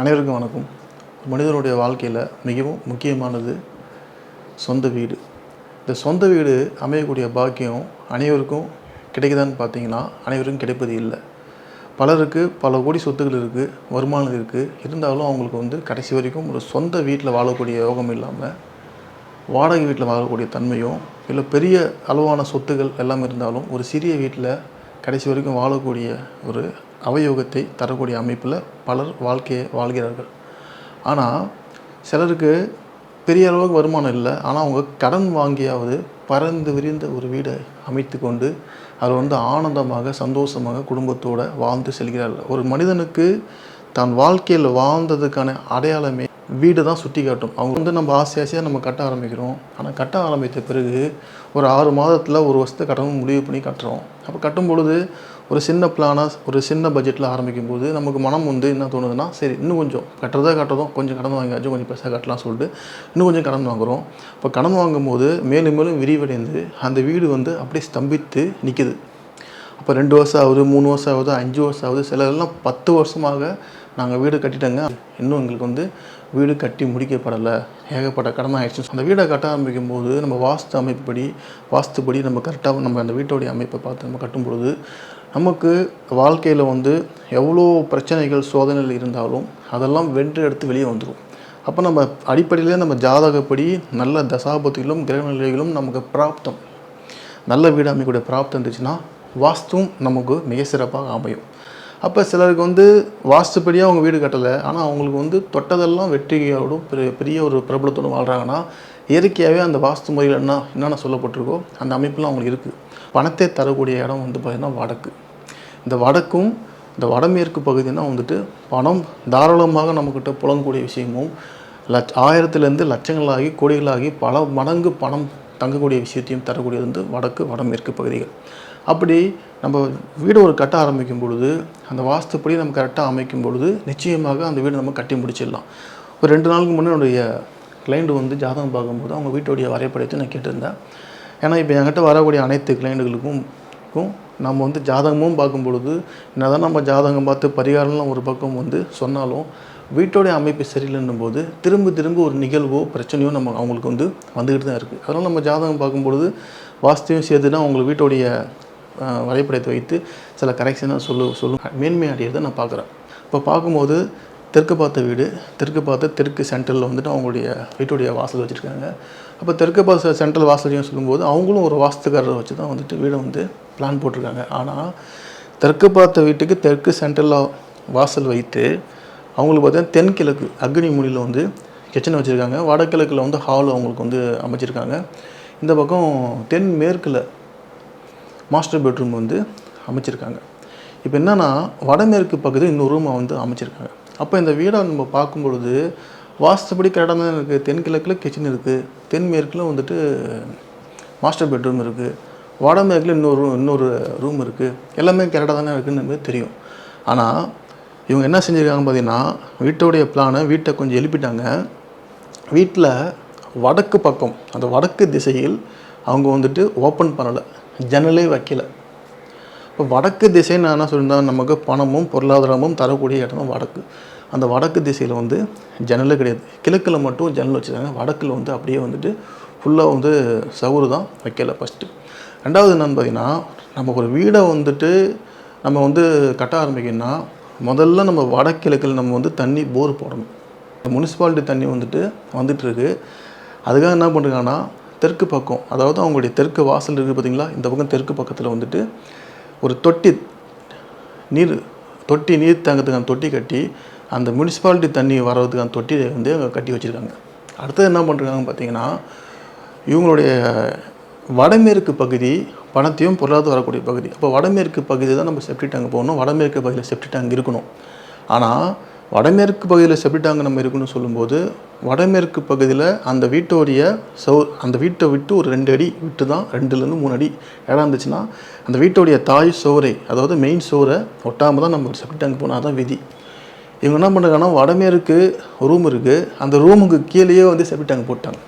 அனைவருக்கும் வணக்கம். மனிதனுடைய வாழ்க்கையில் மிகவும் முக்கியமானது சொந்த வீடு. இந்த சொந்த வீடு அமையக்கூடிய பாக்கியம் அனைவருக்கும் கிடைக்குதான்னு பார்த்தீங்கன்னா அனைவருக்கும் கிடைப்பது இல்லை. பலருக்கு பல கோடி சொத்துக்கள் இருக்குது வருமானம் இருக்குது இருந்தாலும் அவங்களுக்கு வந்து கடைசி வரைக்கும் ஒரு சொந்த வீட்டில் வாழக்கூடிய யோகம் இல்லாமல் வாடகை வீட்டில் வாழக்கூடிய தன்மையும் இல்லை பெரிய அளவான சொத்துகள் எல்லாம் இருந்தாலும் ஒரு சிறிய வீட்டில் கடைசி வரைக்கும் வாழக்கூடிய ஒரு அவயோகத்தை தரக்கூடிய அமைப்பில் பலர் வாழ்க்கையை வாழ்கிறார்கள். ஆனால் சிலருக்கு பெரிய அளவுக்கு வருமானம் இல்லை. ஆனால் அவங்க கடன் வாங்கியாவது பறந்து விரிந்த ஒரு வீடை அமைத்து கொண்டு அதில் வந்து ஆனந்தமாக சந்தோஷமாக குடும்பத்தோடு வாழ்ந்து செல்கிறார்கள் ஒரு மனிதனுக்கு தான் வாழ்க்கையில் வாழ்ந்ததுக்கான அடையாளமே வீடு தான் சுட்டி காட்டும் அவங்க வந்து நம்ம ஆசை ஆசையாக நம்ம கட்ட ஆரம்பிக்கிறோம். ஆனால் கட்ட ஆரம்பித்த பிறகு ஒரு ஆறு மாதத்தில் ஒரு வருஷத்தை கட்டணும் முடிவு பண்ணி கட்டுறோம். அப்போ கட்டும் பொழுது ஒரு சின்ன பிளானாக ஒரு சின்ன பட்ஜெட்டில் ஆரம்பிக்கும் போது நமக்கு மனம் வந்து என்ன தோணுதுன்னா சரி இன்னும் கொஞ்சம் கட்டுறதா கட்டுறதும் கொஞ்சம் கடன் வாங்கியாச்சும் கொஞ்சம் பெருசாக கட்டலாம் சொல்லிட்டு இன்னும் கொஞ்சம் கடன் வாங்குகிறோம் இப்போ கடன் வாங்கும்போது மேலும் மேலும் விரிவடைந்து அந்த வீடு வந்து அப்படியே ஸ்தம்பித்து நிற்கிது அப்போ ரெண்டு வருஷம் ஆகுது மூணு வருஷம் ஆகுது அஞ்சு வருஷம் ஆகுது சிலரெல்லாம் பத்து வருஷமாக நாங்கள் வீடு கட்டிட்டோங்க. இன்னும் எங்களுக்கு வந்து வீடு கட்டி முடிக்கப்படலை. ஏகப்பட்ட கடன் ஆகிடுச்சு அந்த வீடை கட்ட ஆரம்பிக்கும் போது நம்ம வாஸ்து அமைப்புப்படி வாஸ்துப்படி நம்ம கரெக்டாக நம்ம அந்த வீட்டோடைய அமைப்பை பார்த்து நம்ம கட்டும்பொழுது நமக்கு வாழ்க்கையில் வந்து எவ்வளோ பிரச்சனைகள் சோதனைகள் இருந்தாலும் அதெல்லாம் வென்று எடுத்து வெளியே வந்துடும் அப்போ நம்ம அடிப்படையிலே நம்ம ஜாதகப்படி நல்ல தசாபத்திகளும் கிரகநிலைகளும் நமக்கு பிராப்தம். நல்ல வீடு அமைக்கக்கூடிய பிராப்தம் இருந்துச்சுன்னா வாஸ்துவும் நமக்கு மிக சிறப்பாக அமையும். அப்போ சிலருக்கு வந்து வாஸ்துப்படியாக அவங்க வீடு கட்டலை. ஆனால் அவங்களுக்கு வந்து தொட்டதெல்லாம் வெற்றியோடும் பெரிய பெரிய ஒரு பிரபலத்தோடும் வாழ்கிறாங்கன்னா இயற்கையாகவே அந்த வாஸ்து முறையில் என்ன என்னென்ன சொல்லப்பட்டிருக்கோ அந்த அமைப்புலாம் அவங்களுக்கு இருக்குது பணத்தை தரக்கூடிய இடம் வந்து பார்த்திங்கன்னா வடக்கு. இந்த வடக்கும் இந்த வடமேற்கு பகுதினா வந்துட்டு பணம் தாராளமாக நம்மக்கிட்ட புலங்கக்கூடிய விஷயமும் லட்ச ஆயிரத்துலேருந்து லட்சங்களாகி கோடிகளாகி பல மடங்கு பணம் தங்கக்கூடிய விஷயத்தையும் தரக்கூடியது வந்து வடக்கு வடமேற்கு பகுதிகள். அப்படி நம்ம வீடு ஒரு கட்ட ஆரம்பிக்கும் பொழுது அந்த வாஸ்துப்படி நம்ம கரெக்டாக அமைக்கும் பொழுது நிச்சயமாக அந்த வீடு நம்ம கட்டி முடிச்சிடலாம். ஒரு ரெண்டு நாளுக்கு முன்னே என்னுடைய கிளைண்ட் வந்து ஜாதகம் பார்க்கும்போது அவங்க வீட்டுடைய வரைபடத்தை நான் கேட்டிருந்தேன். ஏன்னா இப்போ என்கிட்ட வரக்கூடிய அனைத்து கிளைண்டுகளுக்கும் நம்ம வந்து ஜாதகமும் பார்க்கும் பொழுது என்னதான் நம்ம ஜாதகம் பார்த்து பரிகாரம்லாம் ஒரு பக்கம் வந்து சொன்னாலும் வீட்டோடைய அமைப்பு சரியில்லைன்னும் போது திரும்ப திரும்ப ஒரு நிகழ்வோ பிரச்சனையோ நம்ம அவங்களுக்கு வந்து வந்துக்கிட்டு தான் இருக்குது அதனால் நம்ம ஜாதகம் பார்க்கும்பொழுது வாஸ்துவையும் அவங்க அவங்களுக்கு வீட்டோடைய வரைபடத்தை வைத்து சில கரெக்ஷனாக சொல்லு சொல்லு. மேன்மை அடையிறதை நான் பார்க்குறேன். இப்போ பார்க்கும்போது தெற்கு பார்த்த வீடு தெற்கு பார்த்த தெற்கு சென்ட்ரலில் வந்துட்டு அவங்களுடைய வீட்டுடைய வாசல் வச்சுருக்காங்க. அப்போ தெற்கு பார்த்த சென்ட்ரல் வாசலையும் சொல்லும்போது அவங்களும் ஒரு வாஸ்துக்காரரை வச்சு தான் வந்துட்டு வீடை வந்து பிளான் போட்டிருக்காங்க. ஆனால் தெற்கு பார்த்த வீட்டுக்கு தெற்கு சென்ட்ரலில் வாசல் வைத்து அவங்களுக்கு பார்த்தீங்கன்னா தென்கிழக்கு அக்னி மூலியில் வந்து கிச்சனை வச்சுருக்காங்க. வடகிழக்கில் வந்து ஹால் அவங்களுக்கு வந்து அமைச்சிருக்காங்க. இந்த பக்கம் தென் மேற்கில் மாஸ்டர் பெட்ரூம் வந்து அமைச்சிருக்காங்க. இப்போ என்னென்னா வடமேற்கு பக்கத்தில் இன்னொரு ரூமை வந்து அமைச்சிருக்காங்க. அப்போ இந்த வீடை நம்ம பார்க்கும் பொழுது வாஸ்துபடி கரெக்டாக தான் இருக்குது தென்கிழக்கில் கிச்சன் இருக்குது தென்மேற்கில் வந்துட்டு மாஸ்டர் பெட்ரூம் இருக்குது வடமேற்கில் இன்னொரு இன்னொரு ரூம் இருக்குது எல்லாமே கரெக்டாக தானே இருக்குதுன்னு தெரியும். ஆனால் இவங்க என்ன செஞ்சுருக்காங்க பார்த்தீங்கன்னா வீட்டோடைய பிளானை வீட்டை கொஞ்சம் எழுப்பிட்டாங்க. வீட்டில் வடக்கு பக்கம் அந்த வடக்கு திசையில் அவங்க வந்துட்டு ஓப்பன் பண்ணலை ஜன்னலே வைக்கல. இப்போ வடக்கு திசைன்னு நான் என்ன சொல்லியிருந்தேன் நமக்கு பணமும் பொருளாதாரமும் தரக்கூடிய இடம் வடக்கு. அந்த வடக்கு திசையில் வந்து ஜன்னலே கிடையாது. கிழக்கில் மட்டும் ஜன்னல் வச்சுருக்காங்க. வடக்கில் வந்து அப்படியே வந்துட்டு ஃபுல்லாக வந்து சவுறு தான் வைக்கல ஃபஸ்ட்டு ரெண்டாவது என்னென்னு பார்த்தீங்கன்னா நம்ம ஒரு வீடை வந்துட்டு நம்ம வந்து கட்ட ஆரம்பிக்கணும்னா முதல்ல நம்ம வடகிழக்கில் நம்ம வந்து தண்ணி போர் போடணும். முனிசிபாலிட்டி தண்ணி வந்துட்டு வந்துட்டுருக்கு. அதுக்காக என்ன பண்ணுறாங்கன்னா தெற்கு பக்கம் அதாவது அவங்களுடைய தெற்கு வாசல் இருக்குது பார்த்தீங்களா இந்த பக்கம் தெற்கு பக்கத்தில் வந்துட்டு ஒரு தொட்டி நீர் தொட்டி நீர் தங்கத்துக்கான தொட்டி கட்டி அந்த முனிசிபாலிட்டி தண்ணி வர்றதுக்கான தொட்டியை வந்து அங்கே கட்டி வச்சுருக்காங்க. அடுத்தது என்ன பண்ணுறாங்க பார்த்தீங்கன்னா இவங்களுடைய வடமேற்கு பகுதி பணத்தையும் பொருளாதாரம் வரக்கூடிய பகுதி. அப்போ வடமேற்கு பகுதி தான் நம்ம செப்டி டேங்க் போகணும். வடமேற்கு பகுதியில் செப்டி டேங்க் இருக்கணும். ஆனால் வடமேற்கு பகுதியில் செப்டி டேங்க் நம்ம இருக்கணும்னு சொல்லும்போது வடமேற்கு பகுதியில் அந்த வீட்டோடைய சௌ அந்த வீட்டை விட்டு ஒரு ரெண்டு அடி விட்டு தான் ரெண்டுலேருந்து மூணு அடி இடம் இருந்துச்சுன்னா அந்த வீட்டோடைய தாய் சோரை அதாவது மெயின் சோரை ஒட்டாமல் தான் நம்ம செப்டி டேங்க் போனால் தான் விதி. இவங்க என்ன பண்ணுறாங்கன்னா வடமேற்கு ரூம் இருக்குது அந்த ரூமுக்கு கீழேயே வந்து செப்டி டேங்க் போட்டாங்க.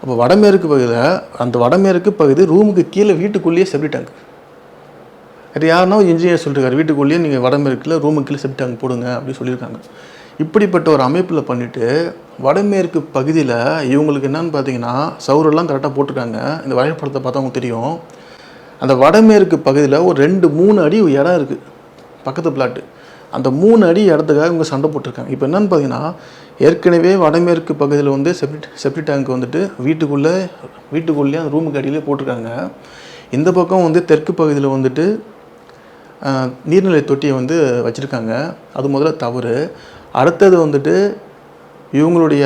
அப்போ வடமேற்கு பகுதியில் அந்த வடமேற்கு பகுதி ரூமுக்கு கீழே வீட்டுக்குள்ளேயே செப்டி டேங்க் அது யாருன்னா இன்ஜினியர் சொல்லிருக்காரு வீட்டுக்குள்ளேயே நீங்கள் வடமேற்கில் ரூமுக்கு கீழே டேங்க் போடுங்க அப்படின்னு சொல்லியிருக்காங்க. இப்படிப்பட்ட ஒரு அமைப்பில் பண்ணிவிட்டு வடமேற்கு பகுதியில் இவங்களுக்கு என்னன்னு பார்த்தீங்கன்னா சவுரெல்லாம் கரெக்டாக போட்டிருக்காங்க. இந்த வரைபடத்தை பார்த்தவங்க தெரியும். அந்த வடமேற்கு பகுதியில் ஒரு ரெண்டு மூணு அடி இடம் இருக்குது பக்கத்து பிளாட்டு அந்த மூணு அடி இடத்துக்காக இவங்க சண்டை போட்டிருக்காங்க. இப்போ என்னன்னு பார்த்தீங்கன்னா ஏற்கனவே வடமேற்கு பகுதியில் வந்து செப்டி செப்டி டேங்க் வந்துட்டு வீட்டுக்குள்ளே வீட்டுக்குள்ளேயே அந்த ரூமுக்கு அடியிலே போட்டிருக்காங்க. இந்த பக்கம் வந்து தெற்கு பகுதியில் வந்துட்டு நீர்நிலை தொட்டியை வந்து வச்சுருக்காங்க. அது முதல்ல தவறு. அடுத்தது வந்துட்டு இவங்களுடைய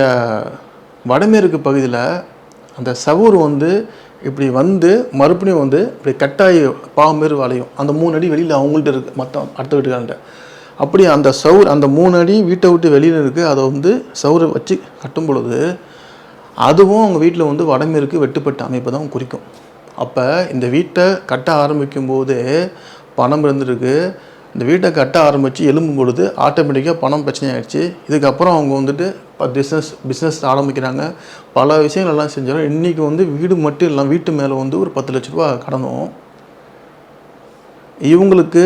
வடமேற்கு பகுதியில் அந்த சவுர் வந்து இப்படி வந்து மறுபடியும் வந்து இப்படி கட்டாயி பாவம் மாரி வளையும். அந்த மூணு அடி வெளியில் அவங்கள்ட்ட இருக்குது மற்ற அடுத்த வீட்டுக்காரன்ட்ட. அப்படி அந்த சவுர் அந்த மூணு அடி வீட்டை விட்டு வெளியில் இருக்குது அதை வந்து சவுரை வச்சு கட்டும் பொழுது அதுவும் அவங்க வீட்டில் வந்து வடமேற்கு வெட்டுப்பட்ட அமைப்பை தான் குறிக்கும். அப்போ இந்த வீட்டை கட்ட ஆரம்பிக்கும் போது பணம் இருந்திருக்கு. இந்த வீட்டை கட்ட ஆரம்பித்து எழும்பும் பொழுது ஆட்டோமேட்டிக்காக பணம் பிரச்சனை ஆகிடுச்சு இதுக்கப்புறம் அவங்க வந்துட்டு இப்போ பிஸ்னஸ் பிஸ்னஸ் ஆரம்பிக்கிறாங்க. பல விஷயங்கள் எல்லாம் செஞ்சாலும் இன்றைக்கி வந்து வீடு மட்டும் இல்லாமல் வீட்டு மேலே வந்து ஒரு பத்து லட்ச ரூபா கடனும். இவங்களுக்கு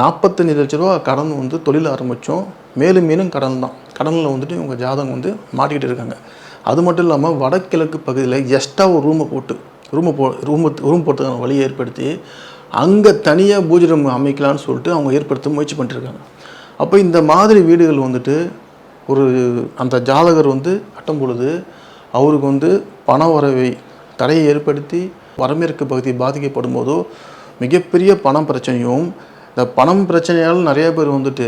நாற்பத்தஞ்சு லட்ச ரூபா கடன் வந்து தொழில் ஆரம்பித்தோம். மேலும் மேலும் கடன் தான். கடனில் வந்துட்டு இவங்க ஜாதகம் வந்து மாட்டிக்கிட்டு இருக்காங்க. அது மட்டும் இல்லாமல் வடகிழக்கு பகுதியில் எக்ஸ்ட்ரா ஒரு ரூமை போட்டு ரூமை போ ரூம் ரூம் போட்டுக்கான வழியை ஏற்படுத்தி அங்கே தனியாக பூஜை ரூம் அமைக்கலான்னு சொல்லிட்டு அவங்க ஏற்படுத்த முயற்சி பண்ணிட்டுருக்காங்க அப்போ இந்த மாதிரி வீடுகள் வந்துட்டு ஒரு அந்த ஜாதகர் வந்து கட்டும் பொழுது அவருக்கு வந்து பண வரவை தடையை ஏற்படுத்தி வரமேற்கு பகுதி பாதிக்கப்படும் போதோ மிகப்பெரிய பணம் பிரச்சனையும் இந்த பணம் பிரச்சனையால் நிறைய பேர் வந்துட்டு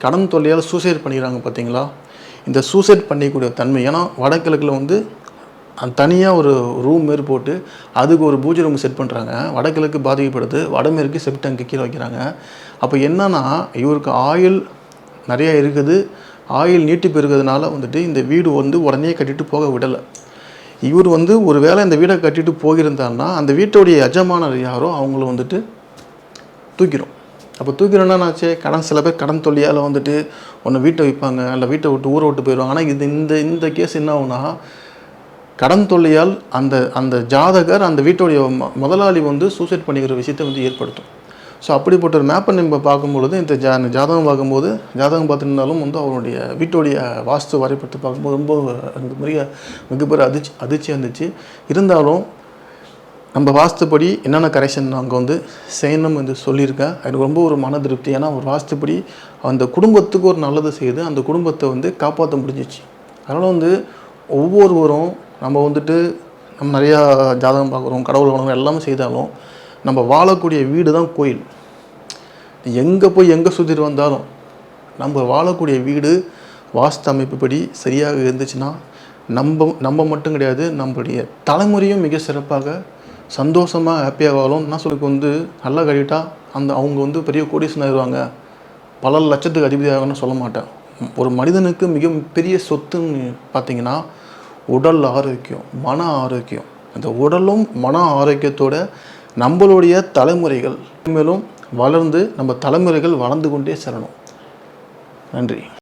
கடன் தொல்லையால் சூசைட் பண்ணிக்கிறாங்க பார்த்தீங்களா? இந்த சூசைட் பண்ணிக்கூடிய தன்மை ஏன்னா வடகிழக்கில் வந்து தனியாக ஒரு ரூம் மாரி போட்டு அதுக்கு ஒரு பூஜை ரூம் செட் பண்ணுறாங்க வடகிழக்கு பாதிக்கப்படுது வடமேற்கு செப்டங்கு கீழே வைக்கிறாங்க. அப்போ என்னன்னா இவருக்கு ஆயில் நிறையா இருக்குது. ஆயில் நீட்டிப்பு இருக்கிறதுனால வந்துட்டு இந்த வீடு வந்து உடனே கட்டிட்டு போக விடலை. இவர் வந்து ஒரு வேளை இந்த வீடை கட்டிட்டு போகிருந்தாருன்னா அந்த வீட்டுடைய எஜமானர் யாரோ அவங்கள வந்துட்டு தூக்கிடும் அப்போ தூக்கிறோன்னா என்னாச்சு? கடன் சில பேர் கடன் தொல்லியால் வந்துட்டு ஒன்று வீட்டை விற்பாங்க இல்லை வீட்டை விட்டு ஊரை விட்டு போயிடுவாங்க. ஆனால் இது இந்த இந்த கேஸ் என்ன ஆகுனா கடன் தொல்லையால் அந்த அந்த ஜாதகர் அந்த வீட்டுடைய ம- முதலாளி வந்து சூசைட் பண்ணிக்கிற விஷயத்தை வந்து ஏற்படுத்தும். ஸோ அப்படிப்பட்ட ஒரு மேப்பை நம்ம பார்க்கும்பொழுது இந்த ஜா ஜாதகம் பார்க்கும்போது ஜாதகம் பார்த்துருந்தாலும் வந்து அவருடைய வீட்டுடைய வாஸ்து வரைபடத்தை பார்க்கும்போது ரொம்ப மிக மிக மிகப்பெரிய அதிர்ச்சி அதிர்ச்சியாக இருந்துச்சு. இருந்தாலும் நம்ம வாஸ்துப்படி என்னென்ன கரெக்ஷன் அங்கே வந்து செய்யணும் என்று சொல்லியிருக்கேன் எனக்கு ரொம்ப ஒரு மன திருப்தி. ஏன்னா ஒரு வாஸ்துப்படி அந்த குடும்பத்துக்கு ஒரு நல்லது செய்து அந்த குடும்பத்தை வந்து காப்பாற்ற முடிஞ்சிச்சு. அதனால் வந்து ஒவ்வொருவரும் நம்ம வந்துட்டு நம்ம நிறையா ஜாதகம் பார்க்குறோம் கடவுள் வணக்கம் எல்லாமே செய்தாலும் நம்ம வாழக்கூடிய வீடு தான் கோயில். எங்கே போய் எங்கே சுற்றிட்டு வந்தாலும் நம்ம வாழக்கூடிய வீடு வாஸ்து அமைப்புப்படி சரியாக இருந்துச்சுன்னா நம்ம நம்ம மட்டும் கிடையாது நம்மளுடைய தலைமுறையும் மிக சிறப்பாக சந்தோஷமாக ஹாப்பியாக வாழும். என்ன சொல்லுக்கு வந்து நல்லா கழிட்டா அந்த அவங்க வந்து பெரிய கோடீஸ்வரன் ஆயிடுவாங்க பல லட்சத்துக்கு அதிபதி சொல்ல மாட்டேன். ஒரு மனிதனுக்கு மிக பெரிய சொத்துன்னு பார்த்தீங்கன்னா உடல் ஆரோக்கியம் மன ஆரோக்கியம். அந்த உடலும் மன ஆரோக்கியத்தோட நம்மளுடைய தலைமுறைகள் மேலும் வளர்ந்து நம்ம தலைமுறைகள் வளர்ந்து கொண்டே செல்லணும். நன்றி.